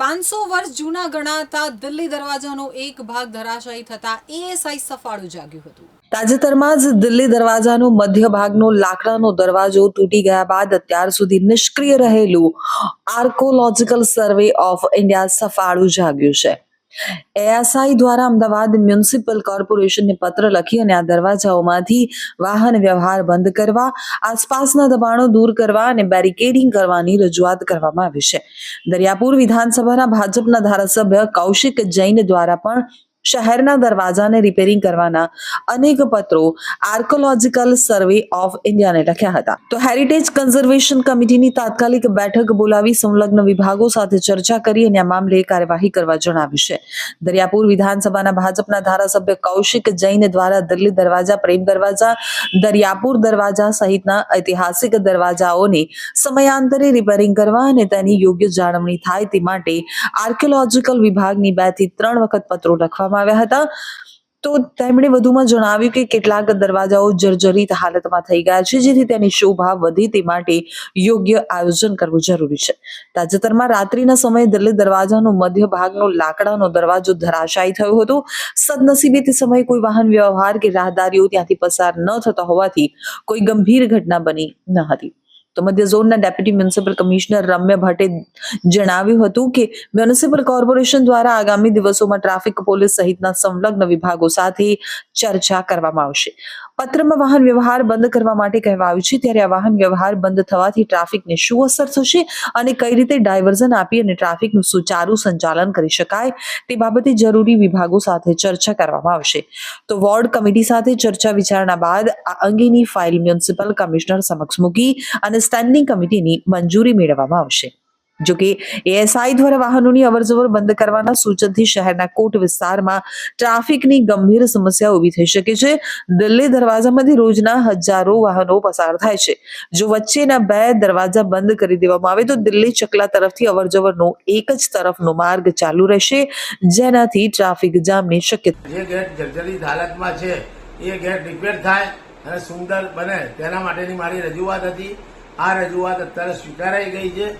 પાંચસો વર્ષ જૂના ગણાતા દિલ્હી દરવાજાનો એક ભાગ ધરાશાયી થતા એએસઆઈ સફાળું જાગ્યું હતું. તાજેતરમાં જ દિલ્હી દરવાજાનો મધ્ય ભાગનો લાકડાનો દરવાજો તૂટી ગયા બાદ અત્યાર સુધી નિષ્ક્રિય રહેલું આર્કોલોજીકલ સર્વે ઓફ ઇન્ડિયા સફાળું જાગ્યું છે. એએસઆઈ દ્વારા અમદાવાદ મ્યુનિસિપલ કોર્પોરેશનને પત્ર લખી અને આ દરવાજાઓમાંથી વાહન વ્યવહાર બંધ કરવા, આસપાસના દબાણો દૂર કરવા અને બેરિકેડિંગ કરવાની રજૂઆત કરવામાં આવી છે. દરિયાપુર વિધાનસભાના ભાજપના ધારાસભ્ય કૌશિક જૈન દ્વારા પણ શહેરના દરવાજાને રિપેરિંગ કરવાના અનેક પત્રો આર્કોલોજીકલ સર્વે ઓફ ઇન્ડિયાને લખ્યા હતા. તો હેરિટેજ કન્ઝર્વેશન કમિટીની તાત્કાલિક બેઠક બોલાવી સંલગ્ન વિભાગો સાથે ચર્ચા કરી અને આ મામલે કાર્યવાહી કરવા જણાવ્યું છે. દરિયાપુર વિધાનસભાના ભાજપના ધારાસભ્ય કૌશિક જૈન દ્વારા દિલ્હી દરવાજા, પ્રેમ દરવાજા, દરિયાપુર દરવાજા સહિતના ઐતિહાસિક દરવાજાઓને સમયાંતરે રિપેરિંગ કરવા અને તેની યોગ્ય જાળવણી થાય તે માટે આર્કિયોલોજીકલ વિભાગની બેથી ત્રણ વખત પત્રો લખવામાં આવ્યા હતા. તો તેમણે વધુમાં જણાવ્યું કે કેટલાક દરવાજાઓ જર્જરિત હાલતમાં થઈ ગયા છે, જેથી તેની શોભા વધે તે માટે યોગ્ય આયોજન કરવું જરૂરી છે. તાજેતરમાં રાત્રિના સમયે દિલ્હી દરવાજાનો મધ્ય ભાગનો લાકડાનો દરવાજો ધરાશાયી થયો હતો. સદનસીબે તે સમયે કોઈ વાહન વ્યવહાર કે રાહદારીઓ ત્યાંથી પસાર ન થતા હોવાથી કોઈ ગંભીર ઘટના બની ન હતી. તો મધ્ય ડેપ્યુટી મ્યુનિસિપલ કમિશનર રમ્ય ભટ્ટે જણાવ્યું હતું કે મ્યુનિસિપલ કોર્પોરેશન દ્વારા આગામી દિવસોમાં ટ્રાફિક પોલીસ સહિતના સંલગ્ન વિભાગો સાથે ચર્ચા કરવામાં આવશે. પત્રમાં વાહન વ્યવહાર બંધ કરવા માટે કહેવાયું છે, ત્યારે આ વાહન વ્યવહાર બંધ થવાથી ટ્રાફિકને શું અસર થશે અને કઈ રીતે ડાયવર્ઝન આપી અને ટ્રાફિકનું સુચારુ સંચાલન કરી શકાય તે બાબતે જરૂરી વિભાગો સાથે ચર્ચા કરવામાં આવશે. તો વોર્ડ કમિટી સાથે ચર્ચા વિચારણા બાદ આ અંગેની ફાઇલ મ્યુનિસિપલ કમિશનર સમક્ષ મૂકી અને સ્ટેન્ડિંગ કમિટીની મંજૂરી મેળવવામાં આવશે. જોકે એએસઆઈ દ્વારા વાહનોની અવરજવર બંધ કરવાના સૂચનથી શહેરના કોટ વિસ્તારમાં ટ્રાફિકની ગંભીર સમસ્યા ઊભી થઈ શકે છે. દિલ્હી દરવાજામાંથી રોજના હજારો વાહનો પસાર થાય છે. જો વચ્ચેના બે દરવાજા બંધ કરી દેવામાં આવે તો દિલ્હી ચકલા તરફથી અવરજવરનો એક જ તરફનો માર્ગ ચાલુ રહેશે, જેનાથી ટ્રાફિક જામની શક્યતા જે ગેટ જર્જરિત હાલતમાં છે, એ ગેટ રિપેર થાય અને સુંદર બને. તેના માટેની મારી રજૂઆત હતી. આ રજૂઆત અત્યારે સ્વીકારાઈ ગઈ છે.